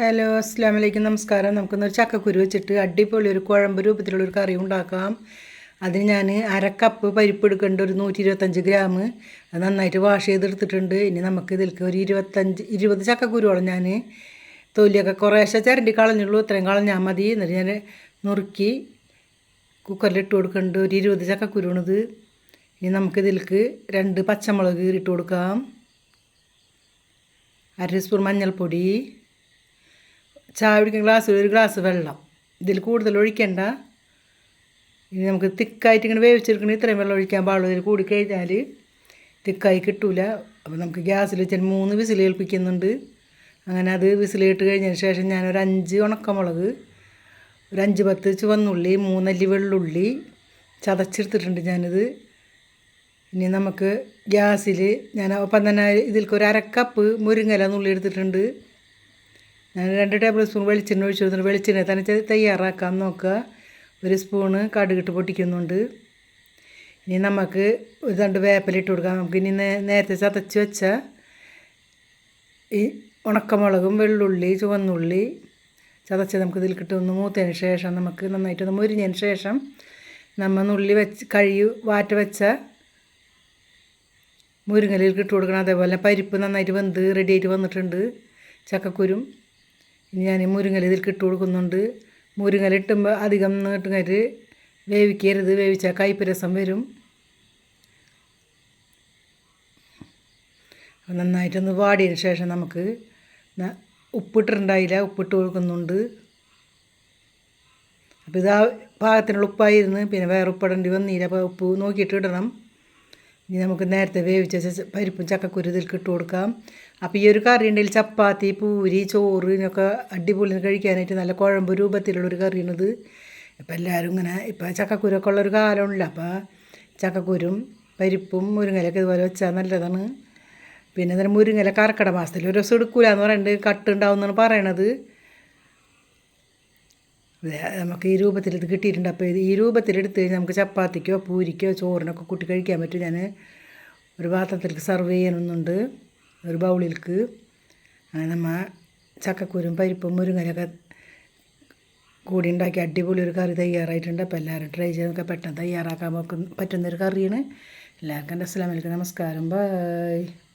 Hello അസ്സാം വലൈക്കും നമസ്കാരം. നമുക്കൊന്നൊരു ചക്കക്കുരു വെച്ചിട്ട് അടിപൊളി ഒരു കുഴമ്പ് രൂപത്തിലുള്ളൊരു കറി ഉണ്ടാക്കാം. അതിന് ഞാൻ അര കപ്പ് പരിപ്പ് എടുക്കേണ്ട ഒരു നൂറ്റി ഇരുപത്തഞ്ച് ഗ്രാം അത് നന്നായിട്ട് വാഷ് ചെയ്തെടുത്തിട്ടുണ്ട്. ഇനി നമുക്ക് ഇതിലേക്ക് ഒരു ഇരുപത്തഞ്ച് ഇരുപത് ചക്കക്കുരുവോളം ഞാൻ തൊലിയൊക്കെ കുറേശ്ശെ ചിരണ്ടി കളഞ്ഞുള്ളൂ. ഇത്രയും കളഞ്ഞാൽ മതി. എന്നിട്ട് ഞാൻ നുറുക്കി കുക്കറിൽ ഇട്ട് കൊടുക്കുന്നുണ്ട് ഒരു ഇരുപത് ചക്കക്കുരുവാണിത്. ഇനി നമുക്ക് ഇതിൽക്ക് രണ്ട് പച്ചമുളക് ഇട്ട് കൊടുക്കാം. അര സ്പൂൺ മഞ്ഞൾപ്പൊടി. ചായ കുടിക്കുന്ന ഗ്ലാസ്സിൽ ഒരു ഗ്ലാസ് വെള്ളം. ഇതിൽ കൂടുതൽ ഒഴിക്കണ്ട. ഇനി നമുക്ക് തിക്കായിട്ട് ഇങ്ങനെ വേവിച്ചെടുക്കണമെങ്കിൽ ഇത്രയും വെള്ളം ഒഴിക്കാൻ പാടുള്ളൂ. ഇതിൽ കൂടി കഴിഞ്ഞാൽ തിക്കായി കിട്ടൂല. അപ്പോൾ നമുക്ക് ഗ്യാസിൽ വെച്ചാൽ മൂന്ന് വിസിൽ കേൾപ്പിക്കുന്നുണ്ട് അങ്ങനെ അത് വിസിലിട്ട് കഴിഞ്ഞതിന് ശേഷം ഞാൻ ഒരു അഞ്ച് ഉണക്കമുളക് ഒരു അഞ്ച് പത്ത് ചുവന്നുള്ളി മൂന്നല്ലി വെള്ളുള്ളി ചതച്ചെടുത്തിട്ടുണ്ട് ഞാനിത്. ഇനി നമുക്ക് ഗ്യാസിൽ ഞാൻ ഒപ്പം തന്നെ ഇതിലേക്ക് ഒരു അരക്കപ്പ് മുരിങ്ങല നുള്ളി എടുത്തിട്ടുണ്ട്. ഞാൻ രണ്ട് ടേബിൾ സ്പൂൺ വെളിച്ചെണ്ണ ഒഴിച്ചു കൊടുത്തിട്ട് വെളിച്ചെണ്ണ തന്നെ തയ്യാറാക്കാൻ നോക്കുക. ഒരു സ്പൂണ് കടുകിട്ട് പൊട്ടിക്കുന്നുണ്ട്. ഇനി നമുക്ക് ഒരു രണ്ട് വേപ്പലിട്ട് കൊടുക്കാം. നമുക്ക് ഇനി നേരത്തെ ചതച്ച് വെച്ച ഈ ഉണക്കമുളകും വെള്ളുള്ളി ചുവന്നുള്ളി ചതച്ച് നമുക്ക് ഇതിൽ കിട്ടുന്നു മൂത്തതിന് ശേഷം നമുക്ക് നന്നായിട്ട് ഒന്ന് മുരിഞ്ഞതിന് ശേഷം നമ്മൾ നുള്ളി വെച്ച് കഴുകി വാറ്റ വെച്ച മുരിങ്ങലിൽ കിട്ടു കൊടുക്കണം. അതേപോലെ പരിപ്പ് നന്നായിട്ട് വെന്ത് റെഡിയായിട്ട് വന്നിട്ടുണ്ട്. ചക്കക്കുരും ഞാൻ മുരിങ്ങല ഇതിൽ ഇട്ട് കൊടുക്കുന്നുണ്ട്. മുരിങ്ങല ഇട്ടുമ്പോൾ അധികം നീട്ടുകാർ വേവിക്കരുത്. വേവിച്ചാൽ കൈപ്പരസം രസം വരും. നന്നായിട്ടൊന്ന് വാടിയതിന് ശേഷം നമുക്ക് ഉപ്പിട്ടിട്ടുണ്ടായില്ല. ഉപ്പിട്ട് കൊടുക്കുന്നുണ്ട്. അപ്പോൾ ഇതാ പാകത്തിനുള്ള ഉപ്പായിരുന്നു. പിന്നെ വേറെ ഉപ്പിടേണ്ടി വന്നില്ല. അപ്പോൾ ഉപ്പ് നോക്കിയിട്ട് ഇടണം. ഇനി നമുക്ക് നേരത്തെ വേവിച്ച പരിപ്പും ചക്കക്കുരു ഇതിൽ ഇട്ട് കൊടുക്കാം. അപ്പോൾ ഈ ഒരു കറി ഉണ്ടെങ്കിൽ ചപ്പാത്തി പൂരി ചോറ് ഇതിനൊക്കെ അടിപൊളി കഴിക്കാനായിട്ട് നല്ല കുഴമ്പ് രൂപത്തിലുള്ളൊരു കറിയാണിത്. ഇപ്പം എല്ലാവരും ഇങ്ങനെ ഇപ്പം ചക്കക്കുരൊക്കെ ഉള്ളൊരു കാലമുണ്ട് അപ്പോൾ ചക്കക്കുരും പരിപ്പും മുരിങ്ങലൊക്കെ ഇതുപോലെ വെച്ചാൽ നല്ലതാണ്. പിന്നെ അതിന് മുരിങ്ങല കർക്കിടക മാസത്തിൽ ഒരു ദിവസം എടുക്കൂല എന്ന് പറയുന്നത് കട്ടുണ്ടാവും എന്നാണ് പറയണത്. നമുക്ക് ഈ രൂപത്തിൽ ഇത് കിട്ടിയിട്ടുണ്ട്. അപ്പോൾ ഈ രൂപത്തിൽ എടുത്ത് കഴിഞ്ഞാൽ നമുക്ക് ചപ്പാത്തിക്കോ പൂരിക്കോ ചോറിനൊക്കെ കൂട്ടി കഴിക്കാൻ പറ്റും. ഞാൻ ഒരു പാത്രത്തിലേക്ക് സെർവ് ചെയ്യണമെന്നുണ്ട് ഒരു ബൗളിലേക്ക് നമ്മൾ ചക്കക്കുരും പരിപ്പും മുരുങ്ങനൊക്കെ കൂടി ഉണ്ടാക്കി അടിപൊളി ഒരു കറി തയ്യാറായിട്ടുണ്ട്. അപ്പോൾ എല്ലാവരും ട്രൈ ചെയ്തൊക്കെ പെട്ടെന്ന് തയ്യാറാക്കാൻ പറ്റുന്നൊരു കറിയാണ്. എല്ലാവർക്കും എന്റെ അസ്ലാമലൈക്കും നമസ്കാരം. ബൈ